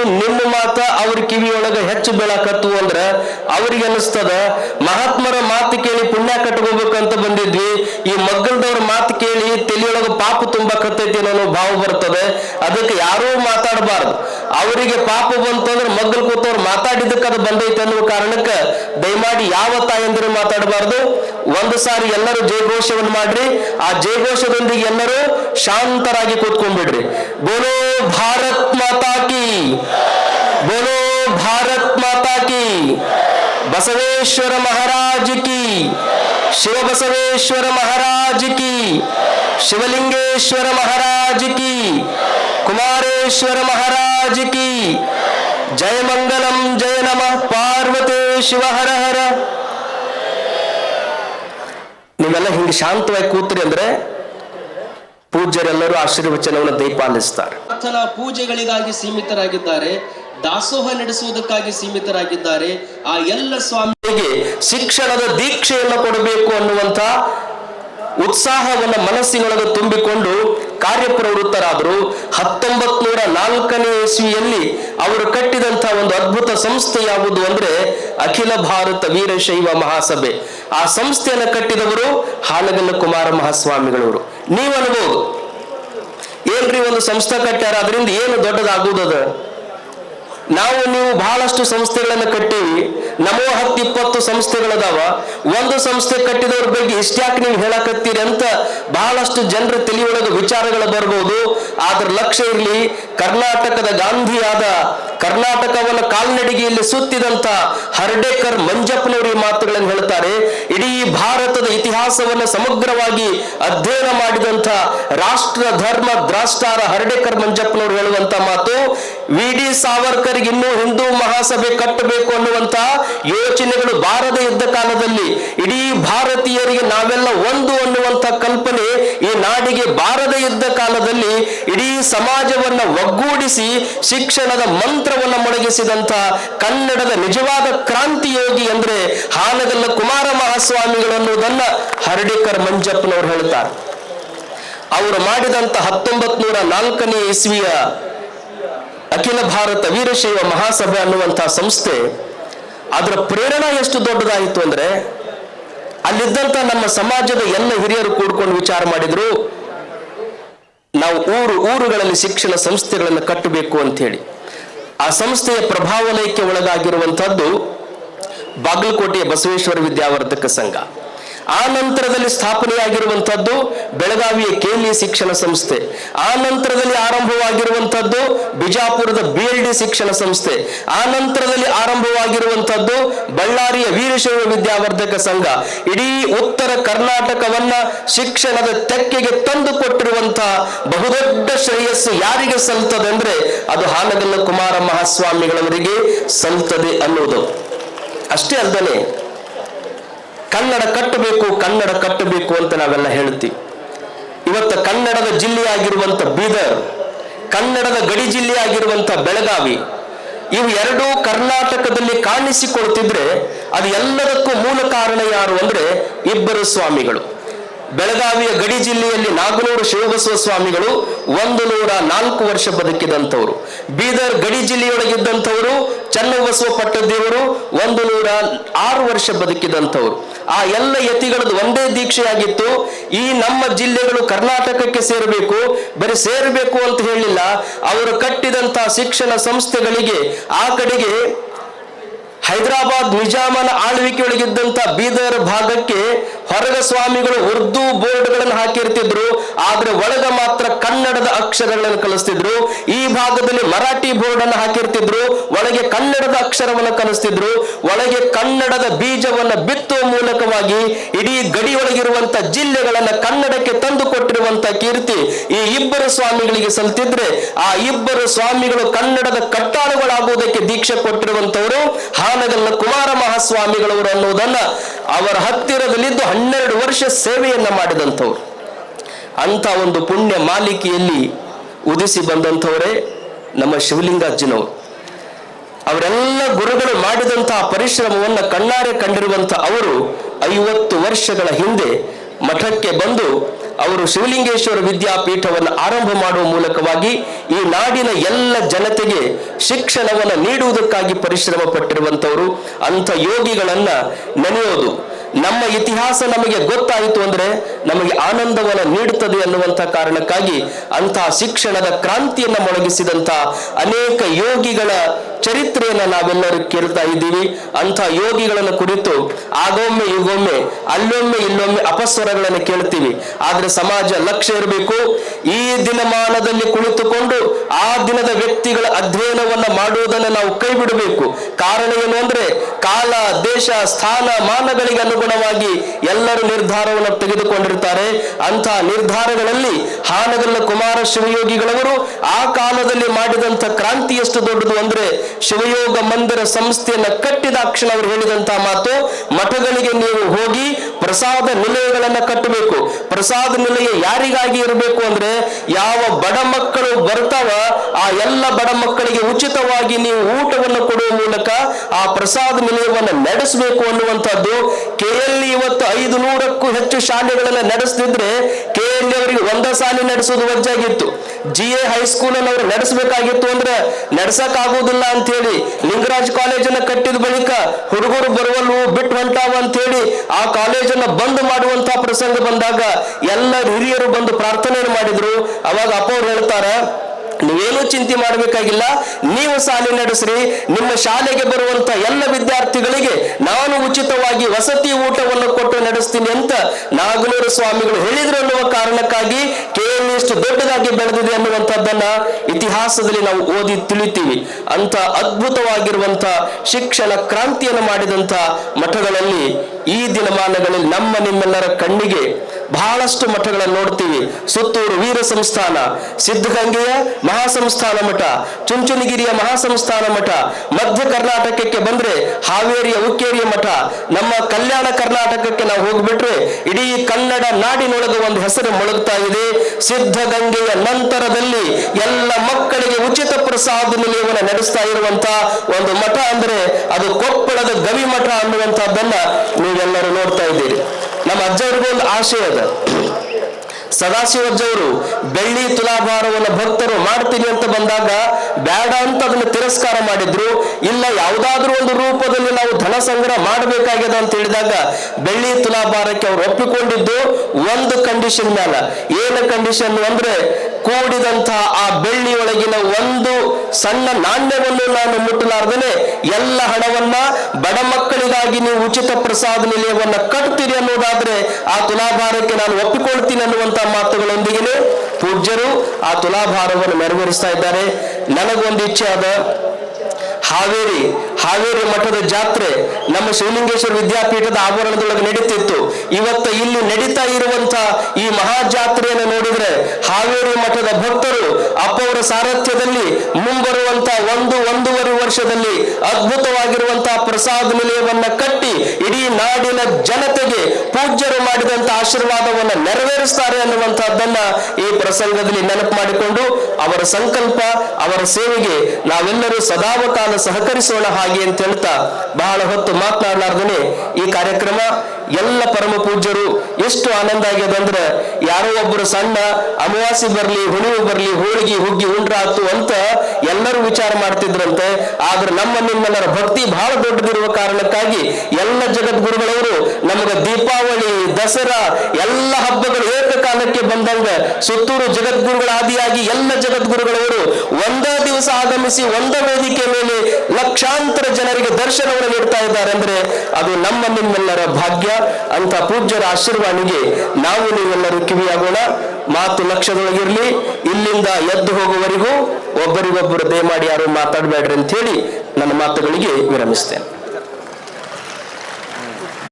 ಇನ್ನು ನಿಮ್ಮ ಮಾತ ಅವ್ರ ಕಿವಿಯೊಳಗ ಹೆಚ್ಚು ಬೆಳಕತ್ತು ಅಂದ್ರ ಅವ್ರಿಗೆ ಅನಿಸ್ತದ. ಮಹಾತ್ಮರ ಮಾತು ಕೇಳಿ ಪುಣ್ಯ ಕಟ್ಕೋಬೇಕಂತ ಬಂದಿದ್ವಿ. ಈ ಮಗ್ಗಲ್ದವ್ರ ಮಾತು ಕೇಳಿ ತಲೆಯೊಳಗ ಪಾಪ ತುಂಬಕತ್ತೈತಿ ಅನ್ನೋ ಭಾವ ಬರ್ತದೆ. ಅದಕ್ಕೆ ಯಾರೂ ಮಾತಾಡಬಾರ್ದು. ಅವರಿಗೆ ಪಾಪ ಬಂತಂದ್ರೆ ಮಗ್ಗಲ್ ಕೂತವ್ರು ಮಾತಾಡಿದ್ದಕ್ಕೆ ಅದು ಬಂದೈತೆ ಅನ್ನುವ ಕಾರಣಕ್ಕೆ ದಯಮಾಡಿ ಯಾವ ತಾಯಂದಿರು ಮಾತಾಡಬಾರ್ದು. ಒಂದು ಸಾರಿ ಎಲ್ಲರೂ ಜಯಘೋಷವನ್ನು ಮಾಡ್ರಿ. ಆ ಜಯಘೋಷದೊಂದಿಗೆ ಎಲ್ಲರೂ ಶಾಂತರಾಗಿ ಕೂತ್ಕೊಂಡ್ಬಿಡ್ರಿ. ಬೋಲೋ ಭಾರತ್ ಮಾತಾ ಕಿ. ಬೋಲೋ ಭಾರತ್ ಮಾತಾ ಕಿ. ಬಸವೇಶ್ವರ ಮಹಾರಾಜ್ ಕಿ. ಶಿವ ಬಸವೇಶ್ವರ ಮಹಾರಾಜ್ ಕಿ. ಶಿವಲಿಂಗೇಶ್ವರ ಮಹಾರಾಜ್ ಕಿ. ಕುಮಾರೇಶ್ವರ ಮಹಾರಾಜ್ ಕಿ. ಜಯ ಮಂಗಲಂ, ಜಯ ನಮಃ. ಪಾರ್ವತೇ ಶಿವ ಹರ ಹರ. ನೀವೆಲ್ಲ ಹಿಂಗೆ ಶಾಂತವಾಗಿ ಕೂತ್ರಿ ಅಂದ್ರೆ ಪೂಜ್ಯರೆಲ್ಲರೂ ಆಶೀರ್ವಚನವನ್ನು ದಯಪಾಲಿಸ್ತಾರೆ ಪೂಜೆಗಳಿಗಾಗಿ ಸೀಮಿತರಾಗಿದ್ದಾರೆ, ದಾಸೋಹ ನಡೆಸುವುದಕ್ಕಾಗಿ ಸೀಮಿತರಾಗಿದ್ದಾರೆ, ಆ ಎಲ್ಲ ಸ್ವಾಮಿಗೆ ಶಿಕ್ಷಣದ ದೀಕ್ಷೆಯನ್ನು ಕೊಡಬೇಕು ಅನ್ನುವಂತ ಉತ್ಸಾಹವನ್ನ ಮನಸ್ಸಿನೊಳಗೆ ತುಂಬಿಕೊಂಡು ಕಾರ್ಯಪ್ರವೃತ್ತರಾದರು. ಹತ್ತೊಂಬತ್ ನೂರ ನಾಲ್ಕನೇ ಇಸ್ವಿಯಲ್ಲಿ ಅವರು ಕಟ್ಟಿದಂತಹ ಒಂದು ಅದ್ಭುತ ಸಂಸ್ಥೆ ಯಾವುದು ಅಂದ್ರೆ ಅಖಿಲ ಭಾರತ ವೀರಶೈವ ಮಹಾಸಭೆ. ಆ ಸಂಸ್ಥೆಯನ್ನು ಕಟ್ಟಿದವರು ಹಾಲಗಲ್ಲ ಕುಮಾರ ಮಹಾಸ್ವಾಮಿಗಳವರು. ನೀವು ಅನ್ಬೋದು. ಏನ್ರಿ ಒಂದು ಸಂಸ್ಥೆ ಕಟ್ಟ್ಯಾರ? ಅದರಿಂದ ಏನು ದೊಡ್ಡದಾಗುವುದದ ನಾವು, ನೀವು ಬಹಳಷ್ಟು ಸಂಸ್ಥೆಗಳನ್ನು ಕಟ್ಟಿವಿ. ನಮೋ ಹತ್ತು ಇಪ್ಪತ್ತು ಸಂಸ್ಥೆಗಳದಾವ. ಒಂದು ಸಂಸ್ಥೆ ಕಟ್ಟಿದವ್ರ ಬಗ್ಗೆ ಇಷ್ಟ್ಯಾಕೆ ನೀವು ಹೇಳಕತ್ತೀರಿ ಅಂತ ಬಹಳಷ್ಟು ಜನರ ತಿಳಿಯೊಳಗೆ ವಿಚಾರಗಳು ಬರ್ಬೋದು. ಆದ್ರ ಲಕ್ಷ್ಯ ಇರಲಿ, ಕರ್ನಾಟಕದ ಗಾಂಧಿಯಾದ ಕರ್ನಾಟಕವನ್ನು ಕಾಲ್ನಡಿಗೆಯಲ್ಲಿ ಸುತ್ತಿದಂತ ಹರ್ಡೇಕರ್ ಮಂಜಪ್ಪನವರು ಈ ಮಾತುಗಳನ್ನು ಹೇಳ್ತಾರೆ. ಇಡೀ ಭಾರತದ ಇತಿಹಾಸವನ್ನು ಸಮಗ್ರವಾಗಿ ಅಧ್ಯಯನ ಮಾಡಿದಂತ ರಾಷ್ಟ್ರ ಧರ್ಮ ದ್ರಾಷ್ಟಾರ ಹರ್ಡೇಕರ್ ಮಂಜಪ್ಪನವರು ಹೇಳುವಂತ ಮಾತು, ವಿ ಡಿ ಸಾವರ್ಕರ್ಗೆ ಇನ್ನೂ ಹಿಂದೂ ಮಹಾಸಭೆ ಕಟ್ಟಬೇಕು ಅನ್ನುವಂತ ಯೋಚನೆಗಳು ಬಾರದೇ ಇದ್ದ ಕಾಲದಲ್ಲಿ ಇಡೀ ಭಾರತೀಯರಿಗೆ ನಾವೆಲ್ಲ ಒಂದು ಅನ್ನುವಂತ ಕಲ್ಪನೆ ಈ ನಾಡಿಗೆ ಬಾರದೇ ಇದ್ದ ಕಾಲದಲ್ಲಿ ಇಡೀ ಸಮಾಜವನ್ನ ಒಗ್ಗೂಡಿಸಿ ಶಿಕ್ಷಣದ ಮಂತ್ರವನ್ನ ಮೊಳಗಿಸಿದಂತ ಕನ್ನಡದ ನಿಜವಾದ ಕ್ರಾಂತಿಯೋಗಿ ಅಂದ್ರೆ ಹಾನಗಲ್ಲ ಕುಮಾರ ಮಹಾಸ್ವಾಮಿಗಳು ಅನ್ನುವುದನ್ನ ಹರಡಿಕರ್ ಮಂಜಪ್ಪನವರು ಹೇಳ್ತಾರೆ. ಅವರು ಮಾಡಿದಂತ ಹತ್ತೊಂಬತ್ ನೂರ ನಾಲ್ಕನೇ ಇಸ್ವಿಯ ಅಖಿಲ ಭಾರತ ವೀರಶೈವ ಮಹಾಸಭೆ ಅನ್ನುವಂತಹ ಸಂಸ್ಥೆ ಅದರ ಪ್ರೇರಣಾ ಎಷ್ಟು ದೊಡ್ಡದಾಯಿತು ಅಂದ್ರೆ ಅಲ್ಲಿದ್ದಂತ ನಮ್ಮ ಸಮಾಜದ ಎಲ್ಲ ಹಿರಿಯರು ಕೂಡ್ಕೊಂಡು ವಿಚಾರ ಮಾಡಿದ್ರು, ನಾವು ಊರು, ಊರುಗಳಲ್ಲಿ ಶಿಕ್ಷಣ ಸಂಸ್ಥೆಗಳನ್ನು ಕಟ್ಟಬೇಕು ಅಂತ ಹೇಳಿ ಆ ಸಂಸ್ಥೆಯ ಪ್ರಭಾವಲಯಕ್ಕೆ ಒಳಗಾಗಿರುವಂತಹದ್ದು ಬಾಗಲಕೋಟೆಯ ಬಸವೇಶ್ವರ ವಿದ್ಯಾವರ್ಧಕ ಸಂಘ. ಆ ನಂತರದಲ್ಲಿ ಸ್ಥಾಪನೆಯಾಗಿರುವಂಥದ್ದು ಬೆಳಗಾವಿಯ ಕೇಂದ್ರೀಯ ಶಿಕ್ಷಣ ಸಂಸ್ಥೆ. ಆ ನಂತರದಲ್ಲಿ ಆರಂಭವಾಗಿರುವಂಥದ್ದು ಬಿಜಾಪುರದ ಬಿ ಡಿ ಶಿಕ್ಷಣ ಸಂಸ್ಥೆ. ಆ ನಂತರದಲ್ಲಿ ಆರಂಭವಾಗಿರುವಂಥದ್ದು ಬಳ್ಳಾರಿಯ ವೀರಶೈವ ವಿದ್ಯಾವರ್ಧಕ ಸಂಘ. ಇಡೀ ಉತ್ತರ ಕರ್ನಾಟಕವನ್ನ ಶಿಕ್ಷಣದ ತೆಕ್ಕೆಗೆ ತಂದುಕೊಟ್ಟಿರುವಂತಹ ಬಹುದೊಡ್ಡ ಶ್ರೇಯಸ್ಸು ಯಾರಿಗೆ ಸಲ್ತದೆ ಅಂದ್ರೆ ಅದು ಹಾನಗಲ್ಲ ಕುಮಾರ ಮಹಾಸ್ವಾಮಿಗಳವರಿಗೆ ಸಲ್ತದೆ ಅನ್ನುವುದು. ಅಷ್ಟೇ ಅಲ್ಲದೆ ಕನ್ನಡ ಕಟ್ಟಬೇಕು ಕನ್ನಡ ಕಟ್ಟಬೇಕು ಅಂತ ನಾವೆಲ್ಲ ಹೇಳ್ತೀವಿ ಇವತ್ತು ಕನ್ನಡದ ಜಿಲ್ಲೆಯಾಗಿರುವಂಥ ಬೀದರ್, ಕನ್ನಡದ ಗಡಿ ಜಿಲ್ಲೆಯಾಗಿರುವಂಥ ಬೆಳಗಾವಿ, ಇವು ಎರಡೂ ಕರ್ನಾಟಕದಲ್ಲಿ ಕಾಣಿಸಿಕೊಳ್ತಿದ್ರೆ ಅದು ಎಲ್ಲದಕ್ಕೂ ಮೂಲ ಕಾರಣ ಯಾರು ಅಂದ್ರೆ ಇಬ್ಬರು ಸ್ವಾಮಿಗಳು. ಬೆಳಗಾವಿಯ ಗಡಿ ಜಿಲ್ಲೆಯಲ್ಲಿ ನಾಗನೂರು ಶಿವಬಸವ ಸ್ವಾಮಿಗಳು ಒಂದು ನೂರ ನಾಲ್ಕು ವರ್ಷ ಬದುಕಿದಂಥವ್ರು. ಬೀದರ್ ಗಡಿ ಜಿಲ್ಲೆಯೊಳಗಿದ್ದಂಥವರು, ಚನ್ನಬಸವ ಪಟ್ಟದೇವರು ಒಂದು ನೂರ ಆರು ವರ್ಷ ಬದುಕಿದಂಥವ್ರು. ಆ ಎಲ್ಲ ಯತಿಗಳದ್ದು ಒಂದೇ ದೀಕ್ಷೆಯಾಗಿತ್ತು. ಈ ನಮ್ಮ ಜಿಲ್ಲೆಗಳು ಕರ್ನಾಟಕಕ್ಕೆ ಸೇರಬೇಕು, ಬರೀ ಸೇರಬೇಕು ಅಂತ ಹೇಳಿಲ್ಲ ಅವರು ಕಟ್ಟಿದಂತಹ ಶಿಕ್ಷಣ ಸಂಸ್ಥೆಗಳಿಗೆ, ಆ ಕಡೆಗೆ ಹೈದರಾಬಾದ್ ನಿಜಾಮನ ಆಳ್ವಿಕೆಯೊಳಗಿದ್ದಂತ ಬೀದರ್ ಭಾಗಕ್ಕೆ ಹೊರಗ ಸ್ವಾಮಿಗಳು ಉರ್ದು ಬೋರ್ಡ್ಗಳನ್ನು ಹಾಕಿರ್ತಿದ್ರು, ಆದ್ರೆ ಒಳಗ ಮಾತ್ರ ಕನ್ನಡದ ಅಕ್ಷರಗಳನ್ನು ಕಲಿಸ್ತಿದ್ರು. ಈ ಭಾಗದಲ್ಲಿ ಮರಾಠಿ ಬೋರ್ಡ್ ಅನ್ನು ಹಾಕಿರ್ತಿದ್ರು, ಒಳಗೆ ಕನ್ನಡದ ಅಕ್ಷರವನ್ನು ಕಲಿಸ್ತಿದ್ರು, ಒಳಗೆ ಕನ್ನಡದ ಬೀಜವನ್ನ ಬಿತ್ತುವ ಮೂಲಕವಾಗಿ ಇಡೀ ಗಡಿಯೊಳಗಿರುವಂತ ಜಿಲ್ಲೆಗಳನ್ನ ಕನ್ನಡಕ್ಕೆ ತಂದು ಕೊಟ್ಟಿರುವಂತ ಕೀರ್ತಿ ಈ ಇಬ್ಬರು ಸ್ವಾಮಿಗಳಿಗೆ ಸಲ್ತಿದ್ರೆ, ಆ ಇಬ್ಬರು ಸ್ವಾಮಿಗಳು ಕನ್ನಡದ ಕಟ್ಟಾಳುಗಳಾಗುವುದಕ್ಕೆ ದೀಕ್ಷೆ ಕೊಟ್ಟಿರುವಂತವರು ಹಾನಗಲ್ಲ ಕುಮಾರ ಮಹಾಸ್ವಾಮಿಗಳವರು ಅನ್ನುವುದನ್ನ ಅವರ ಹತ್ತಿರದಲ್ಲಿದ್ದು ಹನ್ನೆರಡು ವರ್ಷ ಸೇವೆಯನ್ನ ಮಾಡಿದಂಥವ್ರು. ಅಂತ ಒಂದು ಪುಣ್ಯ ಮಾಲಿಕೆಯಲ್ಲಿ ಉದಿಸಿ ಬಂದಂಥವರೇ ನಮ್ಮ ಶಿವಲಿಂಗಾರ್ಜುನವರು. ಅವರೆಲ್ಲ ಗುರುಗಳು ಮಾಡಿದಂತಹ ಪರಿಶ್ರಮವನ್ನು ಕಣ್ಣಾರೆ ಕಂಡಿರುವಂತ ಅವರು ಐವತ್ತು ವರ್ಷಗಳ ಹಿಂದೆ ಮಠಕ್ಕೆ ಬಂದು ಅವರು ಶಿವಲಿಂಗೇಶ್ವರ ವಿದ್ಯಾಪೀಠವನ್ನು ಆರಂಭ ಮಾಡುವ ಮೂಲಕವಾಗಿ ಈ ನಾಡಿನ ಎಲ್ಲ ಜನತೆಗೆ ಶಿಕ್ಷಣವನ್ನು ನೀಡುವುದಕ್ಕಾಗಿ ಪರಿಶ್ರಮ ಪಟ್ಟಿರುವಂತವರು ಅಂಥ ಯೋಗಿಗಳನ್ನ ನೆನೆಯೋದು. ನಮ್ಮ ಇತಿಹಾಸ ನಮಗೆ ಗೊತ್ತಾಯಿತು ಅಂದ್ರೆ ನಮಗೆ ಆನಂದವನ್ನು ನೀಡುತ್ತದೆ ಅನ್ನುವಂಥ ಕಾರಣಕ್ಕಾಗಿ ಅಂತಹ ಶಿಕ್ಷಣದ ಕ್ರಾಂತಿಯನ್ನ ಮೊಳಗಿಸಿದಂತ ಅನೇಕ ಯೋಗಿಗಳ ಚರಿತ್ರೆಯನ್ನ ನಾವೆಲ್ಲರೂ ಕೇಳ್ತಾ ಇದ್ದೀವಿ. ಅಂಥ ಯೋಗಿಗಳನ್ನು ಕುರಿತು ಆಗೊಮ್ಮೆ ಈಗೊಮ್ಮೆ ಅಲ್ಲೊಮ್ಮೆ ಇಲ್ಲೊಮ್ಮೆ ಅಪಸ್ವರಗಳನ್ನು ಕೇಳ್ತೀವಿ. ಆದ್ರೆ ಸಮಾಜ ಲಕ್ಷ್ಯ ಇರಬೇಕು. ಈ ದಿನಮಾನದಲ್ಲಿ ಕುಳಿತುಕೊಂಡು ಆ ದಿನದ ವ್ಯಕ್ತಿಗಳ ಅಧ್ಯಯನವನ್ನ ಮಾಡುವುದನ್ನು ನಾವು ಕೈ ಬಿಡಬೇಕು ಕಾರಣ ಏನು ಅಂದ್ರೆ ಕಾಲ, ದೇಶ, ಸ್ಥಾನ, ಮಾನಗಳಿಗೆ ಅನುಗುಣವಾಗಿ ಎಲ್ಲರೂ ನಿರ್ಧಾರವನ್ನು ತೆಗೆದುಕೊಂಡಿರ್ತಾರೆ ಅಂತಹ ನಿರ್ಧಾರಗಳಲ್ಲಿ ಹಾನಗಲ್ಲ ಕುಮಾರ ಶಿವಯೋಗಿಗಳವರು ಆ ಕಾಲದಲ್ಲಿ ಮಾಡಿದಂತ ಕ್ರಾಂತಿ ಎಷ್ಟು ದೊಡ್ಡದು ಅಂದ್ರೆ ಶಿವಯೋಗ ಮಂದಿರ ಸಂಸ್ಥೆಯನ್ನ ಕಟ್ಟಿದಾಕ್ಷಣ ಅವರು ಹೇಳಿದಂತಹ ಮಾತು, ಮಠಗಳಿಗೆ ನೀವು ಹೋಗಿ ಪ್ರಸಾದ ನಿಲಯಗಳನ್ನ ಕಟ್ಟಬೇಕು. ಪ್ರಸಾದ ನಿಲಯ ಯಾರಿಗಾಗಿ ಇರಬೇಕು ಅಂದ್ರೆ ಯಾವ ಬಡ ಮಕ್ಕಳು ಬರ್ತಾವ ಆ ಎಲ್ಲ ಬಡ ಮಕ್ಕಳಿಗೆ ಉಚಿತವಾಗಿ ನೀವು ಊಟವನ್ನು ಕೊಡುವ ಮೂಲಕ ಆ ಪ್ರಸಾದ ನಿಲಯವನ್ನು ನಡೆಸಬೇಕು ಅನ್ನುವಂಥದ್ದು. ಕೆಎಲ್ ಇವತ್ತು ಐದು ನೂರಕ್ಕೂ ಹೆಚ್ಚು ಶಾಲೆಗಳನ್ನ ನಡೆಸ್ತಿದ್ರೆ ಕೆಎಲ್ ಅವರಿಗೆ ಒಂದ ಶಾಲೆ ನಡೆಸೋದು ವಜ್ಜಾಗಿತ್ತು. ಜಿ ಎ ಹೈಸ್ಕೂಲ್ ಅನ್ನು ಅವರು ನಡೆಸಬೇಕಾಗಿತ್ತು ಅಂದ್ರೆ ನಡ್ಸಕ್ ಆಗುವುದಿಲ್ಲ ಅಂತ ಹೇಳಿ ಲಿಂಗರಾಜ್ ಕಾಲೇಜನ್ನು ಕಟ್ಟಿದ ಬಳಿಕ ಹುಡುಗರು ಬರುವಲ್ವು ಬಿಟ್ಟು ಹೊಂಟಾವ ಅಂತ ಹೇಳಿ ಆ ಕಾಲೇಜನ್ನು ಬಂದ್ ಮಾಡುವಂತಹ ಪ್ರಸಂಗ ಬಂದಾಗ ಎಲ್ಲ ಹಿರಿಯರು ಬಂದು ಪ್ರಾರ್ಥನೆಯನ್ನು ಮಾಡಿದ್ರು. ಅವಾಗ ಅಪ್ಪ ಅವ್ರು ಹೇಳ್ತಾರ ನೀವೇನು ಚಿಂತೆ ಮಾಡಬೇಕಾಗಿಲ್ಲ. ನೀವು ಶಾಲೆ ನಡೆಸ್ರಿ. ನಿಮ್ಮ ಶಾಲೆಗೆ ಬರುವಂತ ಎಲ್ಲ ವಿದ್ಯಾರ್ಥಿಗಳಿಗೆ ನಾನು ಉಚಿತವಾಗಿ ವಸತಿ ಊಟವನ್ನು ಕೊಟ್ಟು ನಡೆಸ್ತೀನಿ ಅಂತ ನಾಗನೂರು ಸ್ವಾಮಿಗಳು ಹೇಳಿದ್ರು ಅನ್ನುವ ಕಾರಣಕ್ಕಾಗಿ ಕೆಎಲ್ ಎಷ್ಟು ದೊಡ್ಡದಾಗಿ ಬೆಳೆದಿದೆ ಅನ್ನುವಂಥದ್ದನ್ನ ಇತಿಹಾಸದಲ್ಲಿ ನಾವು ಓದಿ ತಿಳಿತೀವಿ. ಅಂತ ಅದ್ಭುತವಾಗಿರುವಂತ ಶಿಕ್ಷಣ ಕ್ರಾಂತಿಯನ್ನು ಮಾಡಿದಂತ ಮಠಗಳಲ್ಲಿ ಈ ದಿನಮಾನಗಳಲ್ಲಿ ನಮ್ಮ ನಿಮ್ಮೆಲ್ಲರ ಕಣ್ಣಿಗೆ ಬಹಳಷ್ಟು ಮಠಗಳನ್ನು ನೋಡ್ತೀವಿ. ಸುತ್ತೂರು ವೀರ ಸಂಸ್ಥಾನ, ಸಿದ್ಧಗಂಗೆಯ ಮಹಾಸಂಸ್ಥಾನ ಮಠ, ಚುಂಚುನಗಿರಿಯ ಮಹಾಸಂಸ್ಥಾನ ಮಠ, ಮಧ್ಯ ಕರ್ನಾಟಕಕ್ಕೆ ಬಂದ್ರೆ ಹಾವೇರಿಯ ಉಕ್ಕೇರಿಯ ಮಠ, ನಮ್ಮ ಕಲ್ಯಾಣ ಕರ್ನಾಟಕಕ್ಕೆ ನಾವು ಹೋಗ್ಬಿಟ್ರೆ ಇಡೀ ಕನ್ನಡ ನಾಡಿನೊಳಗೆ ಒಂದು ಹೆಸರು ಮೊಳಗ್ತಾ ಇದೆ. ಸಿದ್ಧಗಂಗೆಯ ನಂತರದಲ್ಲಿ ಎಲ್ಲ ಮಕ್ಕಳಿಗೆ ಉಚಿತ ಪ್ರಸಾದ ನಿಲಯವನ್ನು ನಡೆಸ್ತಾ ಇರುವಂತ ಒಂದು ಮಠ ಅಂದ್ರೆ ಅದು ಕೊಪ್ಪಳದ ಗವಿ ಮಠ ಅನ್ನುವಂತಹದ್ದನ್ನ ನೀವೆಲ್ಲರೂ ನೋಡ್ತಾ ಇದ್ದೀರಿ. ನಮ್ಮ ಅಜ್ಜವ್ರಿಗೂ ಒಂದು ಆಶಯ ಅದ ಸದಾಶಿವಜ್ಜವರು ಬೆಳ್ಳಿ ತುಲಾಭಾರವನ್ನು ಭಕ್ತರು ಮಾಡ್ತೀನಿ ಅಂತ ಬಂದಾಗ ಬೇಡ ಅಂತ ಅದನ್ನು ತಿರಸ್ಕಾರ ಮಾಡಿದ್ರು, ಇಲ್ಲ ಯಾವುದಾದ್ರೂ ಒಂದು ರೂಪದಲ್ಲಿ ನಾವು ಧನ ಸಂಗ್ರಹ ಮಾಡಬೇಕಾಗ್ಯದ ಅಂತ ಹೇಳಿದಾಗ ಬೆಳ್ಳಿ ತುಲಾಭಾರಕ್ಕೆ ಅವ್ರು ಒಪ್ಪಿಕೊಂಡಿದ್ದು ಒಂದು ಕಂಡೀಷನ್ ಮೇಲೆ ಏನು ಕಂಡೀಷನ್ ಅಂದ್ರೆ ಕೂಡಿದಂತಹ ಆ ಬೆಳ್ಳಿಯೊಳಗಿನ ಒಂದು ಸಣ್ಣ ನಾಣ್ಯವನ್ನು ನಾನು ಮುಟ್ಟಲಾರ್ದೇನೆ, ಎಲ್ಲ ಹಣವನ್ನ ಬಡ ಮಕ್ಕಳಿಗಾಗಿ ನೀವು ಉಚಿತ ಪ್ರಸಾದ ನಿಲಯವನ್ನ ಕಟ್ತೀರಿ ಅನ್ನೋದಾದ್ರೆ ಆ ತುಲಾಭಾರಕ್ಕೆ ನಾನು ಒಪ್ಪಿಕೊಳ್ತೀನಿ ಅನ್ನುವಂತಹ ಮಾತುಗಳೊಂದಿಗೆ ಪೂಜ್ಯರು ಆ ತುಲಾಭಾರವನ್ನು ನೆರವೇರಿಸ್ತಾ ಇದ್ದಾರೆ. ನನಗೊಂದು ಇಚ್ಛೆ ಆದ ಹಾವೇರಿ ಹಾವೇರಿ ಮಠದ ಜಾತ್ರೆ ನಮ್ಮ ಶಿವಲಿಂಗೇಶ್ವರ ವಿದ್ಯಾಪೀಠದ ಆವರಣದೊಳಗೆ ನಡೀತಿತ್ತು. ಇವತ್ತು ಇಲ್ಲಿ ನಡೀತಾ ಇರುವಂತ ಈ ಮಹಾ ಜಾತ್ರೆಯನ್ನು ನೋಡಿದ್ರೆ ಹಾವೇರಿ ಮಠದ ಭಕ್ತರು ಅಪ್ಪವರ ಸಾರಥ್ಯದಲ್ಲಿ ಮುಂಬರುವಂತ ಒಂದು ಒಂದೂವರೆ ವರ್ಷದಲ್ಲಿ ಅದ್ಭುತವಾಗಿರುವಂತಹ ಪ್ರಸಾದ ನಿಲಯವನ್ನ ಕಟ್ಟಿ ಇಡೀ ನಾಡಿನ ಜನತೆಗೆ ಪೂಜ್ಯರು ಮಾಡಿದಂತ ಆಶೀರ್ವಾದವನ್ನ ನೆರವೇರಿಸ್ತಾರೆ ಅನ್ನುವಂತಹದ್ದನ್ನ ಈ ಪ್ರಸಂಗದಲ್ಲಿ ನೆನಪು ಮಾಡಿಕೊಂಡು ಅವರ ಸಂಕಲ್ಪ, ಅವರ ಸೇವೆಗೆ ನಾವೆಲ್ಲರೂ ಸದಾವಕಾಲ ಸಹಕರಿಸೋಣ ಹಾಗೆ ಅಂತ ಹೇಳ್ತಾ ಬಹಳ ಹೊತ್ತು ಮಾತನಾಡಲಾರ್ದನೆ ಈ ಕಾರ್ಯಕ್ರಮ. ಎಲ್ಲ ಪರಮ ಪೂಜ್ಯರು ಎಷ್ಟು ಆನಂದ ಆಗ್ಯದ ಅಂದ್ರೆ, ಯಾರೋ ಒಬ್ಬರು ಸಣ್ಣ ಅಮಾವಾಸ್ಯ ಬರ್ಲಿ ಹುಣಿವು ಬರ್ಲಿ, ಹೋಳಿಗೆ, ಹುಗ್ಗಿ ಉಂಡ್ರಾತು ಅಂತ ಎಲ್ಲರೂ ವಿಚಾರ ಮಾಡ್ತಿದ್ರಂತೆ. ಆದ್ರೆ ನಮ್ಮ ನಿಮ್ಮೆಲ್ಲರ ಭಕ್ತಿ ಬಹಳ ದೊಡ್ಡದಿರುವ ಕಾರಣಕ್ಕಾಗಿ ಎಲ್ಲ ಜಗದ್ಗುರುಗಳವರು ನಮಗೆ ದೀಪಾವಳಿ, ದಸರಾ, ಎಲ್ಲ ಹಬ್ಬಗಳು ಏಕಕಾಲಕ್ಕೆ ಬಂದಂಗ ಸುತ್ತೂರು ಜಗದ್ಗುರುಗಳ ಆದಿಯಾಗಿ ಎಲ್ಲ ಜಗದ್ಗುರುಗಳವರು ಒಂದೇ ದಿವಸ ಆಗಮಿಸಿ, ಒಂದೇ ವೇದಿಕೆ ಮೇಲೆ ಲಕ್ಷಾಂತರ ಜನರಿಗೆ ದರ್ಶನವನ್ನು ನೀಡ್ತಾ ಇದ್ದಾರೆ ಅಂದ್ರೆ ಅದು ನಮ್ಮ ನಿಮ್ಮೆಲ್ಲರ ಭಾಗ್ಯ. ಅಂತ ಪೂಜ್ಯರ ಆಶೀರ್ವಾಣಿಗೆ ನಾವು ನೀವೆಲ್ಲರೂ ಕಿವಿಯಾಗೋಣ. ಮಾತು ಲಕ್ಷದೊಳಗಿರ್ಲಿ, ಇಲ್ಲಿಂದ ಎದ್ದು ಹೋಗುವವರೆಗೂ ಒಬ್ಬರಿಗೊಬ್ಬರು ದಯಮಾಡಿ ಯಾರು ಮಾತಾಡಬೇಡ್ರಿ ಅಂತ ಹೇಳಿ ನನ್ನ ಮಾತುಗಳಿಗೆ ವಿರಮಿಸ್ತೇನೆ.